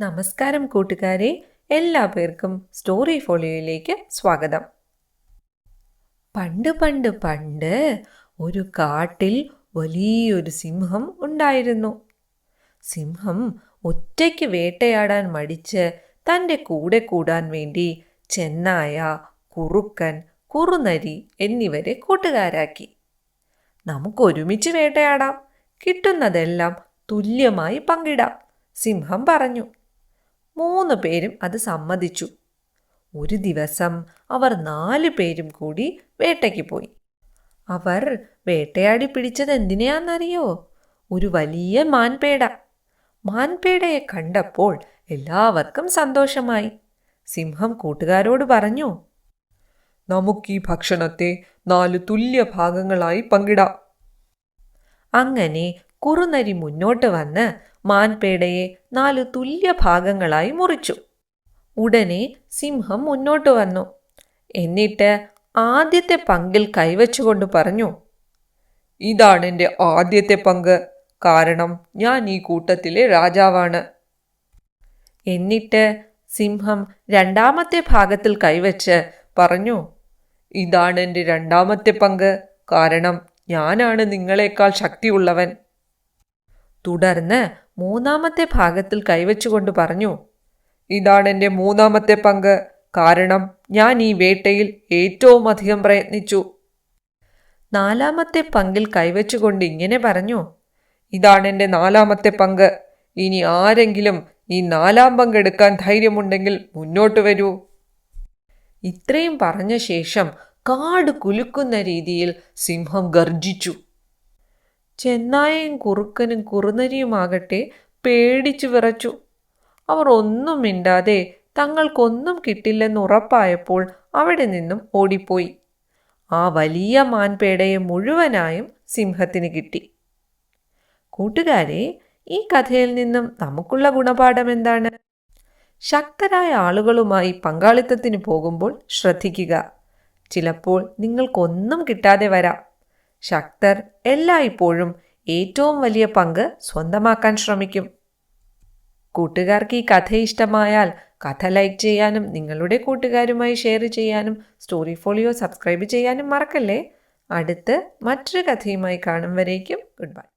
നമസ്കാരം കൂട്ടുകാരെ. എല്ലാ പേർക്കും സ്റ്റോറി ഫോളിയോയിലേക്ക് സ്വാഗതം. പണ്ട് പണ്ട് പണ്ട് ഒരു കാട്ടിൽ വലിയൊരു സിംഹം ഉണ്ടായിരുന്നു. സിംഹം ഒറ്റയ്ക്ക് വേട്ടയാടാൻ മടിച്ച് തന്റെ കൂടെ കൂടാൻ വേണ്ടി ചെന്നായ കുറുക്കൻ കുറുനരി എന്നിവരെ കൂട്ടുകാരാക്കി. നമുക്ക് ഒരുമിച്ച് വേട്ടയാടാം. കിട്ടുന്നതെല്ലാം തുല്യമായി പങ്കിടാം സിംഹം പറഞ്ഞു. മൂന്ന് പേരും അത് സമ്മതിച്ചു. ഒരു ദിവസം അവർ നാല് പേരും കൂടി വേട്ടയ്ക്ക് പോയി. അവർ വേട്ടയാടി പിടിച്ചത് എന്തിനെയാണെന്നറിയോ? ഒരു വലിയ മാൻപേട. മാൻപേടയെ കണ്ടപ്പോൾ എല്ലാവർക്കും സന്തോഷമായി. സിംഹം കൂട്ടുകാരോട് പറഞ്ഞു നമുക്ക് ഈ ഭക്ഷണത്തെ നാല് തുല്യ ഭാഗങ്ങളായി പങ്കിടാം. അങ്ങനെ കുറുനരി മുന്നോട്ട് വന്ന് മാൻപേടയെ നാല് തുല്യ ഭാഗങ്ങളായി മുറിച്ചു. ഉടനെ സിംഹം മുന്നോട്ട് വന്നു. എന്നിട്ട് ആദ്യത്തെ പങ്കിൽ കൈവച്ചുകൊണ്ട് പറഞ്ഞു ഇതാണ് എന്റെ ആദ്യത്തെ പങ്ക്. കാരണം ഞാൻ ഈ കൂട്ടത്തിലെ രാജാവാണ്. എന്നിട്ട് സിംഹം രണ്ടാമത്തെ ഭാഗത്തിൽ കൈവച്ച് പറഞ്ഞു ഇതാണ് എന്റെ രണ്ടാമത്തെ പങ്ക്. കാരണം ഞാനാണ് നിങ്ങളെക്കാൾ ശക്തിയുള്ളവൻ. തുടർന്ന് മൂന്നാമത്തെ ഭാഗത്തിൽ കൈവച്ചുകൊണ്ട് പറഞ്ഞു ഇതാണ് എന്റെ മൂന്നാമത്തെ പങ്ക്. കാരണം ഞാൻ ഈ വേട്ടയിൽ ഏറ്റവും അധികം പ്രയത്നിച്ചു. നാലാമത്തെ പങ്കിൽ കൈവച്ചുകൊണ്ട് ഇങ്ങനെ പറഞ്ഞു ഇതാണ് എന്റെ നാലാമത്തെ പങ്ക്. ഇനി ആരെങ്കിലും ഈ നാലാം പങ്കെടുക്കാൻ ധൈര്യമുണ്ടെങ്കിൽ മുന്നോട്ട് വരൂ. ഇത്രയും പറഞ്ഞ ശേഷം കാട് കുലുക്കുന്ന രീതിയിൽ സിംഹം ഗർജിച്ചു ചെന്നായയും കുറുക്കനും കുറുനരിയുമാകട്ടെ പേടിച്ചു വിറച്ചു. അവർ ഒന്നും മിണ്ടാതെ തങ്ങൾക്കൊന്നും കിട്ടില്ലെന്ന് ഉറപ്പായപ്പോൾ അവിടെ നിന്നും ഓടിപ്പോയി. ആ വലിയ മാൻപേടയെ മുഴുവനായും സിംഹത്തിന് കിട്ടി. കൂട്ടുകാരെ ഈ കഥയിൽ നിന്നും നമുക്കുള്ള ഗുണപാഠം എന്താണ്? ശക്തരായ ആളുകളുമായി പങ്കാളിത്തത്തിന് പോകുമ്പോൾ ശ്രദ്ധിക്കുക. ചിലപ്പോൾ നിങ്ങൾക്കൊന്നും കിട്ടാതെ വരാം. ശക്തർ എല്ലായ്പ്പോഴും ഏറ്റവും വലിയ പങ്ക് സ്വന്തമാക്കാൻ ശ്രമിക്കും. കൂട്ടുകാർക്ക് ഈ കഥ ഇഷ്ടമായാൽ കഥ ലൈക്ക് ചെയ്യാനും നിങ്ങളുടെ കൂട്ടുകാരുമായി ഷെയർ ചെയ്യാനും സ്റ്റോറി ഫോളിയോ സബ്സ്ക്രൈബ് ചെയ്യാനും മറക്കല്ലേ? അടുത്ത് മറ്റൊരു കഥയുമായി കാണും വരേക്കും. Good bye.